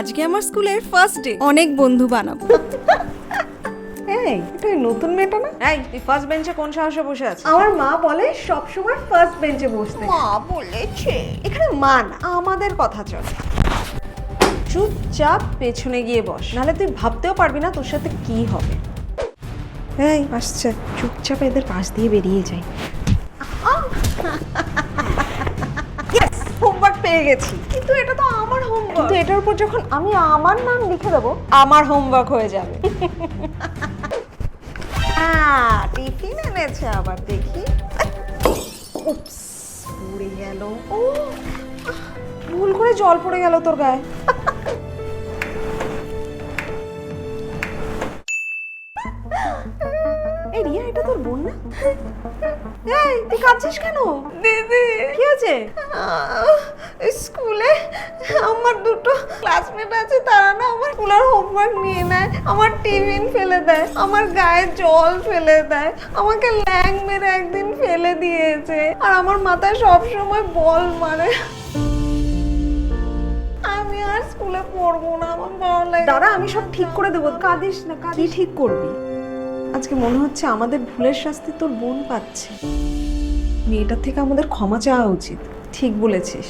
আজকে আমার স্কুলের ফার্স্ট ডে অনেক বন্ধু বানাবো। এই এটা নতুন মেয়েটা না? এই তুই ফার্স্ট বেঞ্চে কোন সাহসে বসে আছিস আমার মা বলে সব সময় ফার্স্ট বেঞ্চে বসতে। মা বলেছে। এখানে মা না আমাদের কথা চলে। চুপচাপ পেছনে গিয়ে বস নাহলে তুই ভাবতেও পারবি না তোর সাথে কি হবে। এই আসছে। চুপচাপ এদের পাশ দিয়ে বেরিয়ে যাই। হোমওয়ার্ক পেয়ে গেছি। কিন্তু এটা তো হোমওয়ার্ক কিন্তু এটার উপর যখন আমি আমার নাম লিখে দেবো আমার হোমওয়ার্ক হয়ে যাবে। টিফিন এনেছে আবার দেখি। উপস পড়ে গেল। ও ভুল করে জল পড়ে গেল তোর গায়ে। এই রিয়া এটা তোর বোন না? এই তুই কাঁদছিস কেন? দিদি। কি আছে স্কুলে আমার দুটো ক্লাসমেট আছে তারা না স্কুলের হোমওয়ার্ক নিয়ে নেয় আমার টিফিন ফেলে দেয় আমার গায়ে জল ফেলে দেয় আমাকে ল্যাং মেরে একদিন ফেলে দিয়েছে আর আমার মাথায় সব সময় বল মারে। আমি আর স্কুলে পড়ব না আমার ভালো লাগে দাঁড়া আমি সব ঠিক করে দেবো। কাঁদিস না কি কাঁদিস ঠিক করবি? আজকে মনে হচ্ছে আমাদের ভুলের শাস্তি তোর বোন পাচ্ছে। মেয়েটার থেকে আমাদের ক্ষমা চাওয়া উচিত। ঠিক বলেছিস।